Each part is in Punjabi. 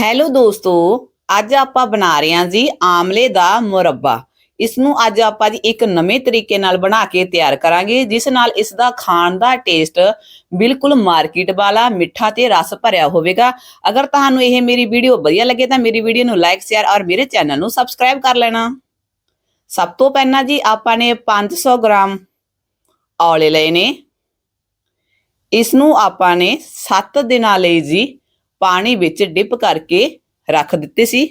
ਹੈਲੋ ਦੋਸਤੋ, ਅੱਜ ਆਪਾਂ ਬਣਾ ਰਹੇ ਹਾਂ ਜੀ ਆਮਲੇ ਦਾ ਮੁਰੱਬਾ। ਇਸ ਨੂੰ ਅੱਜ ਆਪਾਂ ਜੀ ਇੱਕ ਨਵੇਂ ਤਰੀਕੇ ਨਾਲ ਬਣਾ ਕੇ ਤਿਆਰ ਕਰਾਂਗੇ, ਜਿਸ ਨਾਲ ਇਸ ਦਾ ਖਾਣ ਦਾ ਟੇਸਟ ਬਿਲਕੁਲ ਮਾਰਕੀਟ ਵਾਲਾ, ਮਿੱਠਾ ਤੇ ਰਸ ਭਰਿਆ ਹੋਵੇਗਾ। ਅਗਰ ਤੁਹਾਨੂੰ ਇਹ ਮੇਰੀ ਵੀਡੀਓ ਵਧੀਆ ਲੱਗੇ ਤਾਂ ਮੇਰੀ ਵੀਡੀਓ ਨੂੰ ਲਾਈਕ ਸ਼ੇਅਰ ਔਰ ਮੇਰੇ ਚੈਨਲ ਨੂੰ ਸਬਸਕ੍ਰਾਈਬ ਕਰ ਲੈਣਾ। ਸਭ ਤੋਂ ਪਹਿਲਾਂ ਜੀ ਆਪਾਂ ਨੇ 500 ਗ੍ਰਾਮ ਔਲੇ ਲਏ ਨੇ। ਇਸ ਨੂੰ ਆਪਾਂ ਨੇ 7 ਦਿਨਾਂ ਲਈ ਜੀ ਪਾਣੀ ਵਿੱਚ ਡਿਪ ਕਰਕੇ ਰੱਖ ਦਿੱਤੇ ਸੀ।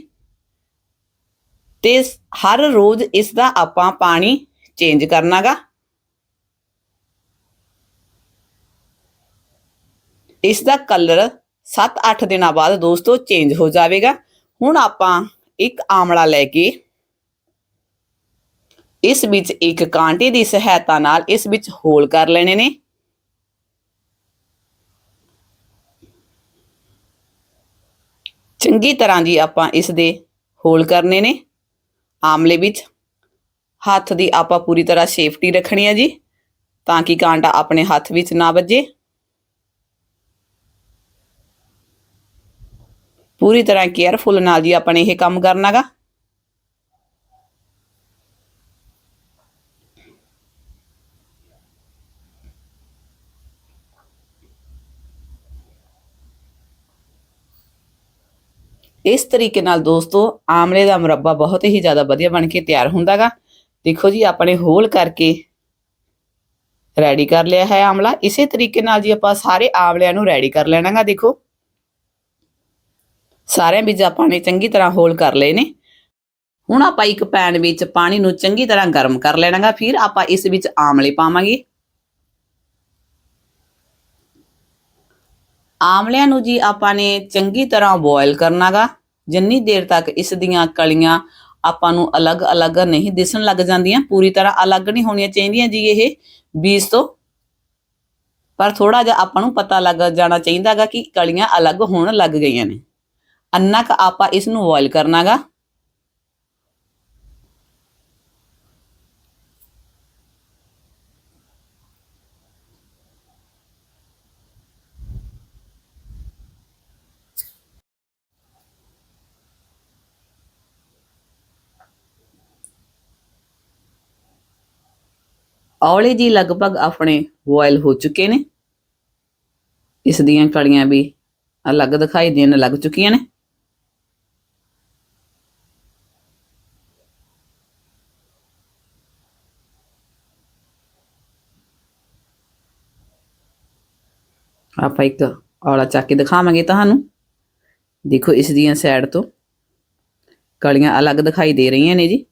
ਤੇ ਹਰ ਰੋਜ਼ ਇਸ ਦਾ ਆਪਾਂ ਪਾਣੀ ਚੇਂਜ ਕਰਨਾਗਾ। ਇਸ ਦਾ ਕਲਰ 7-8 ਦਿਨਾਂ ਬਾਅਦ ਦੋਸਤੋ ਚੇਂਜ ਹੋ ਜਾਵੇਗਾ। ਹੁਣ ਆਪਾਂ ਇੱਕ ਆਮਲਾ ਲੈ ਕੇ ਇਸ ਵਿੱਚ ਇੱਕ ਕਾਂਟੇ ਦੀ ਸਹਾਇਤਾ ਨਾਲ ਇਸ ਵਿੱਚ ਹੋਲ ਕਰ ਲੈਣੇ ਨੇ। ਚੰਗੀ ਤਰ੍ਹਾਂ ਜੀ ਆਪਾਂ ਇਸ ਦੇ ਹੋਲ ਕਰਨੇ ਨੇ। ਆਮਲੇ ਵਿੱਚ ਹੱਥ ਦੀ ਆਪਾਂ ਪੂਰੀ ਤਰ੍ਹਾਂ ਸੇਫਟੀ ਰੱਖਣੀ ਹੈ ਜੀ, ਤਾਂ ਕਿ ਕਾਂਟਾ ਆਪਣੇ ਹੱਥ ਵਿੱਚ ਨਾ ਵੱਜੇ। ਪੂਰੀ ਤਰ੍ਹਾਂ ਕੇਅਰਫੁਲ ਨਾਲ ਜੀ ਆਪਾਂ ਨੇ ਇਹ ਕੰਮ ਕਰਨਾਗਾ। ਇਸ ਤਰੀਕੇ ਨਾਲ ਦੋਸਤੋ ਆਮਲੇ ਦਾ ਮੁਰੱਬਾ ਬਹੁਤ ਹੀ ਜ਼ਿਆਦਾ ਵਧੀਆ ਬਣ ਕੇ ਤਿਆਰ ਹੁੰਦਾਗਾ। ਦੇਖੋ ਜੀ, ਆਪਣੇ ਹੋਲ ਕਰਕੇ ਰੈਡੀ ਕਰ ਲਿਆ ਹੈ ਆਮਲਾ। ਇਸੇ ਤਰੀਕੇ ਨਾਲ ਜੀ ਆਪਾਂ ਸਾਰੇ ਆਮਲਿਆਂ ਨੂੰ ਰੈਡੀ ਕਰ ਲੈਣਾਗਾ, ਦੇਖੋ। ਸਾਰਿਆਂ ਵਿੱਚ ਆਪਾਂ ਨੇ ਚੰਗੀ ਤਰ੍ਹਾਂ ਹੋਲ ਕਰ ਲਏ ਨੇ। ਹੁਣ ਆਪਾਂ ਇੱਕ ਪੈਨ ਵਿੱਚ ਪਾਣੀ ਨੂੰ ਚੰਗੀ ਤਰ੍ਹਾਂ ਗਰਮ ਕਰ ਲੈਣਾਗਾ, ਫਿਰ ਆਪਾਂ ਇਸ ਵਿੱਚ ਆਮਲੇ ਪਾਵਾਂਗੇ। ਆਮਲਿਆਂ ਨੂੰ ਜੀ ਆਪਾਂ ਨੇ ਚੰਗੀ ਤਰ੍ਹਾਂ ਬੋਇਲ ਕਰਨਾਗਾ। ਜਿੰਨੀ ਦੇਰ ਤੱਕ ਇਸ ਦੀਆਂ ਕਲੀਆਂ ਆਪਾਂ ਨੂੰ ਅਲੱਗ-ਅਲੱਗ ਨਹੀਂ ਦਿਸਣ ਲੱਗ ਜਾਂਦੀਆਂ, ਪੂਰੀ ਤਰ੍ਹਾਂ ਅਲੱਗ ਨਹੀਂ ਹੋਣੀਆਂ ਚਾਹੀਦੀਆਂ ਜੀ ਇਹ ਬੀਜ ਤੋਂ। ਪਰ ਥੋੜਾ ਜਿਹਾ ਆਪਾਂ ਨੂੰ ਪਤਾ ਲੱਗ ਜਾਣਾ ਚਾਹੀਦਾਗਾ ਕਿ ਕਲੀਆਂ ਅਲੱਗ ਹੋਣ ਲੱਗ ਗਈਆਂ ਨੇ। ਅੰਨਾ ਕ ਆਪਾਂ ਇਸ ਨੂੰ ਬੋਇਲ ਕਰਨਾਗਾ। ਔਲੇ ਜੀ ਲਗਭਗ ਆਪਣੇ ਬੋਇਲ ਹੋ ਚੁੱਕੇ ਨੇ। ਇਸ ਦੀਆਂ ਕਲੀਆਂ ਵੀ ਅਲੱਗ ਦਿਖਾਈ ਦੇਣ ਲੱਗ ਚੁੱਕੀਆਂ ਨੇ। ਆਪਾਂ ਇੱਕ ਔਲਾ ਚੱਕ ਕੇ ਦਿਖਾਵਾਂਗੇ ਤੁਹਾਨੂੰ। ਦੇਖੋ ਇਸ ਦੀਆਂ ਸਾਈਡ ਤੋਂ ਕਲੀਆਂ ਅਲੱਗ ਦਿਖਾਈ ਦੇ ਰਹੀਆਂ ਨੇ ਜੀ।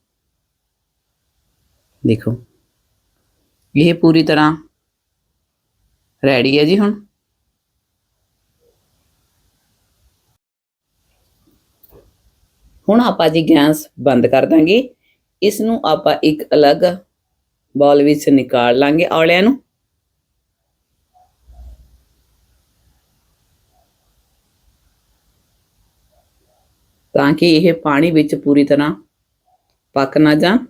ਦੇਖੋ। ਇਹ ਪੂਰੀ ਤਰ੍ਹਾਂ ਰੈਡੀ ਹੈ ਜੀ ਹੁਣ? ਹੁਣ ਆਪਾਂ ਜੀ ਗੈਸ ਬੰਦ ਕਰ ਦਾਂਗੇ। ਇਸ ਨੂੰ ਆਪਾਂ ਇੱਕ ਅਲੱਗ ਬਾਉਲ ਵਿੱਚ ਨਿਕਾਲ ਲਾਂਗੇ ਔਲਿਆਂ ਨੂੰ। ਤਾਂ ਕਿ ਇਹ ਪਾਣੀ ਵਿੱਚ ਪੂਰੀ ਤਰ੍ਹਾਂ ਪੱਕ ਨਾ ਜਾਣ।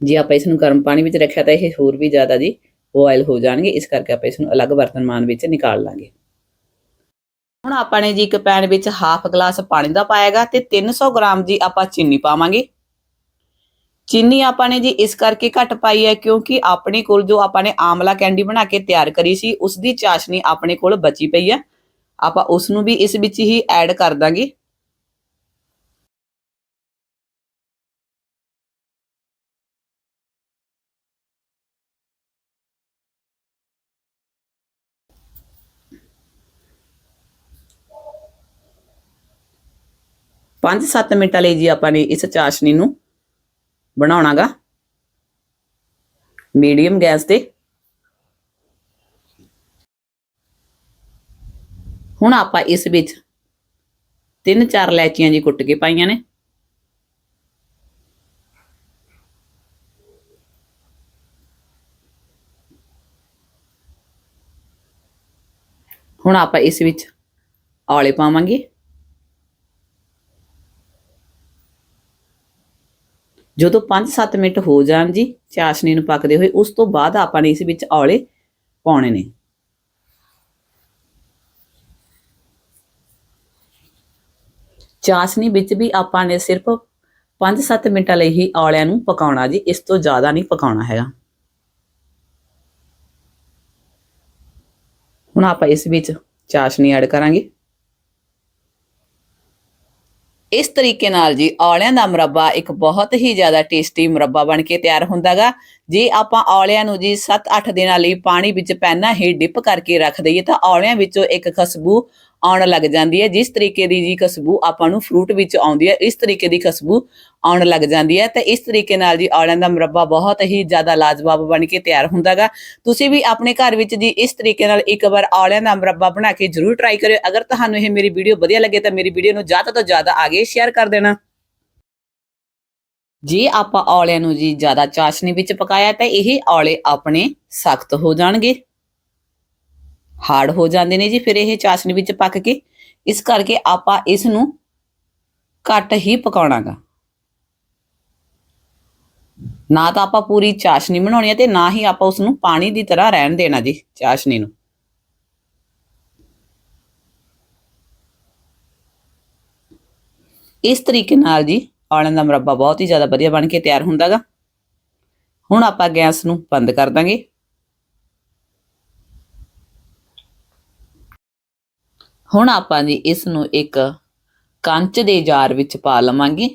ਜੇ ਆਪਾਂ ਇਸ ਨੂੰ ਗਰਮ ਪਾਣੀ ਵਿੱਚ ਰੱਖਿਆ ਤਾਂ ਇਹ ਹੋਰ ਵੀ ਜ਼ਿਆਦਾ ਜੀ ਬੋਇਲ ਹੋ ਜਾਣਗੇ, ਇਸ ਕਰਕੇ ਆਪਾਂ ਇਸ ਨੂੰ ਅਲੱਗ ਬਰਤਨਮਾਨ ਵਿੱਚ ਨਿਕਾਲ ਲਾਂਗੇ। ਹੁਣ ਆਪਾਂ ਨੇ ਜੀ ਇੱਕ ਪੈਨ ਵਿੱਚ ਹਾਫ ਗਲਾਸ ਪਾਣੀ ਦਾ ਪਾਇਆਗਾ ਤੇ 300 ਗ੍ਰਾਮ ਜੀ ਆਪਾਂ ਚੀਨੀ ਪਾਵਾਂਗੇ। ਚੀਨੀ ਆਪਾਂ ਨੇ ਜੀ ਇਸ ਕਰਕੇ ਘੱਟ ਪਾਈ ਹੈ ਕਿਉਂਕਿ ਆਪਣੇ ਕੋਲ ਜੋ ਆਪਾਂ ਨੇ ਆਮਲਾ ਕੈਂਡੀ ਬਣਾ ਕੇ ਤਿਆਰ ਕਰੀ ਸੀ, ਉਸ ਦੀ ਚਾਸ਼ਨੀ ਆਪਣੇ ਕੋਲ ਬਚੀ ਪਈ ਹੈ। ਆਪਾਂ ਉਸ ਨੂੰ ਵੀ ਇਸ ਵਿੱਚ ਹੀ ਐਡ ਕਰ ਦਾਂਗੇ। ਪੰਜ ਸੱਤ ਮਿੰਟਾਂ ਲਈ ਜੀ ਆਪਾਂ ਨੇ ਇਸ ਚਾਸ਼ਨੀ ਨੂੰ ਬਣਾਉਣਾਗਾ। ਮੀਡੀਅਮ ਗੈਸ ਤੇ। ਹੁਣ ਆਪਾਂ ਇਸ ਵਿੱਚ ਤਿੰਨ ਚਾਰ ਲੈਚੀਆਂ ਜੀ ਕੁੱਟ ਕੇ ਪਾਈਆਂ ਨੇ। ਹੁਣ ਆਪਾਂ ਇਸ ਵਿੱਚ ਔਲੇ ਪਾਵਾਂਗੇ। ਜਦੋਂ 5-7 ਮਿੰਟ ਹੋ ਜਾਣ ਜੀ ਚਾਸ਼ਨੀ ਨੂੰ ਪੱਕਦੇ ਹੋਏ, ਉਸ ਤੋਂ ਬਾਅਦ ਆਪਾਂ ਨੇ ਇਸ ਵਿੱਚ ਔਲੇ ਪਾਉਣੇ ਨੇ। ਚਾਸ਼ਨੀ ਵਿੱਚ ਵੀ ਆਪਾਂ ਨੇ ਸਿਰਫ 5-7 ਮਿੰਟਾਂ ਲਈ ਹੀ ਔਲਿਆਂ ਨੂੰ ਪਕਾਉਣਾ ਜੀ, ਇਸ ਤੋਂ ਜ਼ਿਆਦਾ ਨਹੀਂ ਪਕਾਉਣਾ ਹੈਗਾ। ਹੁਣ ਆਪਾਂ ਇਸ ਵਿੱਚ ਚਾਸ਼ਨੀ ਐਡ ਕਰਾਂਗੇ। ਇਸ ਤਰੀਕੇ ਨਾਲ ਜੀ ਔਲਿਆਂ ਦਾ ਮੁਰੱਬਾ ਇੱਕ ਬਹੁਤ ਹੀ ਜ਼ਿਆਦਾ ਟੇਸਟੀ ਮੁਰੱਬਾ ਬਣ ਕੇ ਤਿਆਰ ਹੁੰਦਾਗਾ। ਜੇ ਆਪਾਂ ਔਲਿਆਂ ਨੂੰ ਜੀ 7-8 ਦਿਨਾਂ ਲਈ ਪਾਣੀ ਵਿੱਚ ਪਹਿਲਾਂ ਹੀ ਡਿਪ ਕਰਕੇ ਰੱਖ ਦਈਏ ਤਾਂ ਔਲਿਆਂ ਵਿੱਚੋਂ ਇੱਕ ਖੁਸ਼ਬੂ ਆਉਣ ਲੱਗ ਜਾਂਦੀ ਹੈ, ਜਿਸ ਤਰੀਕੇ ਦੀ ਜੀ ਖੁਸ਼ਬੂ ਆਪਾਂ ਨੂੰ ਫਰੂਟ ਵਿੱਚ ਆਉਂਦੀ ਹੈ, ਇਸ ਤਰੀਕੇ ਦੀ ਖੁਸ਼ਬੂ ਆਉਣ ਲੱਗ ਜਾਂਦੀ ਹੈ। ਤੇ ਇਸ ਤਰੀਕੇ ਨਾਲ ਜੀ ਔਲਿਆਂ ਦਾ ਮੁਰੱਬਾ ਬਹੁਤ ਹੀ ਜ਼ਿਆਦਾ ਲਾਜਵਾਬ ਬਣ ਕੇ ਤਿਆਰ ਹੁੰਦਾਗਾ ਤੁਸੀਂ ਵੀ ਆਪਣੇ ਘਰ ਵਿੱਚ ਜੀ ਇਸ ਤਰੀਕੇ ਨਾਲ ਇੱਕ ਵਾਰ ਔਲਿਆਂ ਦਾ ਮੁਰੱਬਾ ਬਣਾ ਕੇ ਜ਼ਰੂਰ ਟਰਾਈ ਕਰਿਓ। ਅਗਰ ਤੁਹਾਨੂੰ ਇਹ ਮੇਰੀ ਵੀਡੀਓ ਵਧੀਆ ਲੱਗੇ ਤਾਂ ਮੇਰੀ ਵੀਡੀਓ ਨੂੰ ਜ਼ਿਆਦਾ ਤੋਂ ਜ਼ਿਆਦਾ ਆਗੇ ਸ਼ੇਅਰ ਕਰ ਦੇਣਾ। ਜੇ ਆਪਾਂ ਔਲਿਆਂ ਨੂੰ ਜੀ ਜ਼ਿਆਦਾ ਚਾਸ਼ਨੀ ਵਿੱਚ ਪਕਾਇਆ ਤਾਂ ਇਹ ਔਲੇ ਆਪਣੇ ਸਖਤ ਹੋ ਜਾਣਗੇ। ਹਾਰਡ ਹੋ ਜਾਂਦੇ ਨੇ ਜੀ, ਫਿਰ ਇਹ ਚਾਸ਼ਨੀ ਵਿੱਚ ਪੱਕ ਕੇ, ਇਸ ਕਰਕੇ ਆਪਾਂ ਇਸ ਨੂੰ ਘੱਟ ਹੀ ਪਕਾਉਣਾਗਾ। ਨਾ ਤਾਂ ਆਪਾਂ ਪੂਰੀ ਚਾਸ਼ਨੀ ਬਣਾਉਣੀ ਹੈ ਤੇ ਨਾ ਹੀ ਆਪਾਂ ਉਸ ਨੂੰ ਪਾਣੀ ਦੀ ਤਰ੍ਹਾਂ ਰਹਿਣ ਦੇਣਾ ਜੀ, ਚਾਸ਼ਨੀ ਨੂੰ। ਇਸ ਤਰੀਕੇ ਨਾਲ ਜੀ ਔਲਿਆਂ ਦਾ ਮੁਰੱਬਾ ਬਹੁਤ ਹੀ ਜ਼ਿਆਦਾ ਵਧੀਆ ਬਣ ਕੇ ਤਿਆਰ ਹੁੰਦਾਗਾ। ਹੁਣ ਆਪਾਂ ਗੈਸ ਨੂੰ ਬੰਦ ਕਰ ਦਾਂਗੇ। ਹੁਣ ਆਪਾਂ ਜੀ ਇਸ ਨੂੰ ਇੱਕ ਕੰਚ ਦੇ ਜਾਰ ਵਿੱਚ ਪਾ ਲਵਾਂਗੇ।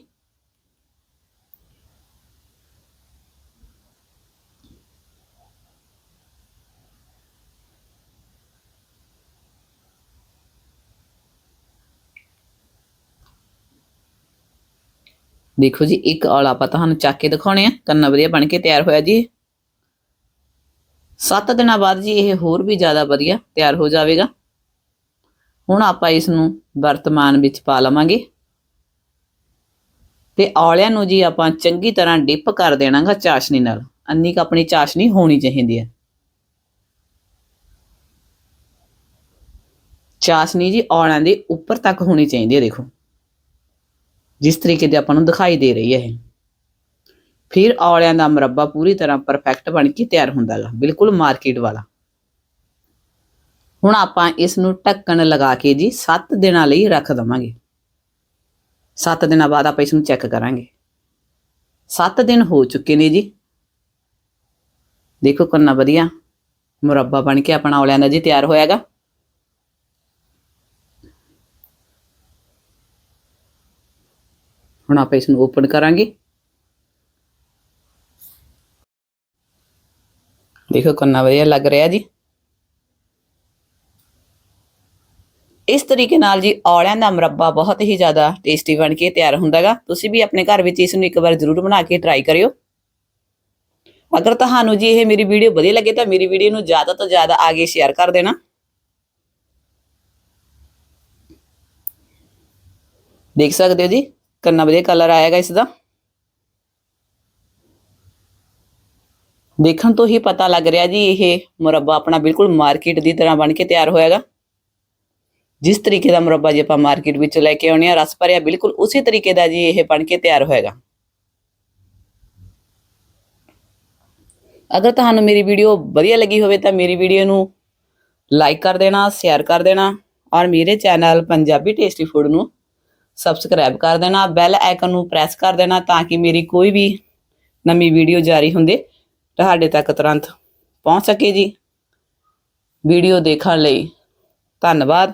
ਦੇਖੋ ਜੀ, ਇੱਕ ਔਲਾ ਆਪਾਂ ਤੁਹਾਨੂੰ ਚੱਕ ਕੇ ਦਿਖਾਉਣੇ ਆ। ਕੰਨਾ ਵਧੀਆ ਬਣ ਕੇ ਤਿਆਰ ਹੋਇਆ ਜੀ 7 ਦਿਨਾਂ ਬਾਅਦ ਜੀ ਇਹ ਹੋਰ ਵੀ ਜ਼ਿਆਦਾ ਵਧੀਆ ਤਿਆਰ ਹੋ ਜਾਵੇਗਾ। ਹੁਣ ਆਪਾਂ ਇਸ ਨੂੰ ਵਰਤਮਾਨ ਵਿੱਚ ਪਾ ਲਵਾਂਗੇ। ਤੇ ਔਲਿਆਂ ਨੂੰ ਜੀ ਆਪਾਂ ਚੰਗੀ ਤਰ੍ਹਾਂ ਡਿਪ ਕਰ ਦੇਣਾਗਾ ਚਾਸ਼ਨੀ ਨਾਲ। ਅੰਨੀ ਕ ਆਪਣੀ ਚਾਸ਼ਨੀ ਹੋਣੀ ਚਾਹੀਦੀ ਹੈ। ਚਾਸ਼ਨੀ ਜੀ ਔਲਿਆਂ ਦੇ ਉੱਪਰ ਤੱਕ ਹੋਣੀ ਚਾਹੀਦੀ ਹੈ, ਦੇਖੋ। ਜਿਸ ਤਰੀਕੇ ਦੇ ਆਪਾਂ ਨੂੰ ਦਿਖਾਈ ਦੇ ਰਹੀ ਹੈ ਇਹ। ਫਿਰ ਔਲਿਆਂ ਦਾ ਮੁਰੱਬਾ ਪੂਰੀ ਤਰ੍ਹਾਂ ਪਰਫੈਕਟ ਬਣ ਕੇ ਤਿਆਰ ਹੁੰਦਾ ਹੁੰਦਾਗਾ। ਬਿਲਕੁਲ ਮਾਰਕੀਟ ਵਾਲਾ। ਹੁਣ ਆਪਾਂ ਇਸ ਨੂੰ ਢੱਕਣ ਲਗਾ ਕੇ ਜੀ 7 ਦਿਨਾਂ ਲਈ ਰੱਖ ਦਵਾਂਗੇ। 7 ਦਿਨਾਂ ਬਾਅਦ ਆਪਾਂ ਇਸ ਨੂੰ ਚੈੱਕ ਕਰਾਂਗੇ। 7 ਦਿਨ ਹੋ ਚੁੱਕੇ ਨੇ ਜੀ। ਦੇਖੋ ਕਿੰਨਾ ਵਧੀਆ ਮੁਰੱਬਾ ਬਣ ਕੇ ਆਪਣਾ ਔਲਿਆਂ ਦਾ ਜੀ ਤਿਆਰ ਹੋਇਆਗਾ। ਹੁਣ ਆਪਾਂ ਇਸ ਨੂੰ ਓਪਨ ਕਰਾਂਗੇ। ਦੇਖੋ ਕਿੰਨਾ ਵਧੀਆ ਲੱਗ ਰਿਹਾ ਜੀ। ਇਸ ਤਰੀਕੇ ਨਾਲ ਜੀ ਔਲਿਆਂ ਦਾ ਮੁਰੱਬਾ ਬਹੁਤ ਹੀ ਜ਼ਿਆਦਾ ਟੇਸਟੀ ਬਣ ਕੇ ਤਿਆਰ ਹੁੰਦਾਗਾ। ਤੁਸੀਂ ਵੀ ਆਪਣੇ ਘਰ ਵਿੱਚ ਇਸ ਨੂੰ ਇੱਕ ਵਾਰ ਜ਼ਰੂਰ ਬਣਾ ਕੇ ਟਰਾਈ ਕਰਿਓ। ਅਗਰ ਤੁਹਾਨੂੰ ਜੀ ਇਹ ਮੇਰੀ ਵੀਡੀਓ ਵਧੀਆ ਲੱਗੇ ਤਾਂ ਮੇਰੀ ਵੀਡੀਓ ਨੂੰ ਜ਼ਿਆਦਾ ਤੋਂ ਜ਼ਿਆਦਾ ਆਗੇ ਸ਼ੇਅਰ ਕਰ ਦੇਣਾ। ਦੇਖ ਸਕਦੇ ਹੋ ਜੀ, ਕਿੰਨਾ ਵਧੀਆ ਕਲਰ ਆਏਗਾ ਇਸ ਦਾ। ਦੇਖਣ ਤੋਂ ਹੀ ਪਤਾ ਲੱਗ ਰਿਹਾ ਜੀ, ਇਹ ਮੁਰੱਬਾ ਆਪਣਾ ਬਿਲਕੁਲ ਮਾਰਕੀਟ ਦੀ ਤਰ੍ਹਾਂ ਬਣ ਕੇ ਤਿਆਰ ਹੋਇਆਗਾ। ਜਿਸ ਤਰੀਕੇ ਦਾ ਮੁਰੱਬਾ ਜੀ ਆਪਾਂ ਮਾਰਕੀਟ ਵਿੱਚ ਲੈ ਕੇ ਆਉਣੇ ਆ, ਰਸ ਭਰਿਆ ਬਿਲਕੁਲ ਉਸੇ ਤਰੀਕੇ ਦਾ ਜੀ ਇਹ ਬਣ ਕੇ ਤਿਆਰ ਹੋਏਗਾ। ਅਗਰ ਤੁਹਾਨੂੰ ਮੇਰੀ ਵੀਡੀਓ ਵਧੀਆ ਲੱਗੀ ਹੋਵੇ ਤਾਂ ਮੇਰੀ ਵੀਡੀਓ ਨੂੰ ਲਾਈਕ ਕਰ ਦੇਣਾ ਸ਼ੇਅਰ ਕਰ ਦੇਣਾ ਔਰ ਮੇਰੇ ਚੈਨਲ ਪੰਜਾਬੀ ਟੇਸਟੀ ਫੂਡ ਨੂੰ ਸਬਸਕ੍ਰਾਈਬ ਕਰ ਦੇਣਾ ਬੈਲ ਆਈਕਨ ਨੂੰ ਪ੍ਰੈਸ ਕਰ ਦੇਣਾ ਤਾਂ ਕਿ ਮੇਰੀ ਕੋਈ ਵੀ ਨਵੀਂ ਵੀਡੀਓ ਜਾਰੀ ਹੁੰਦੇ ਤੁਹਾਡੇ ਤੱਕ ਤੁਰੰਤ ਪਹੁੰਚ ਸਕੇ ਜੀ। ਵੀਡੀਓ ਦੇਖਣ ਲਈ ਧੰਨਵਾਦ।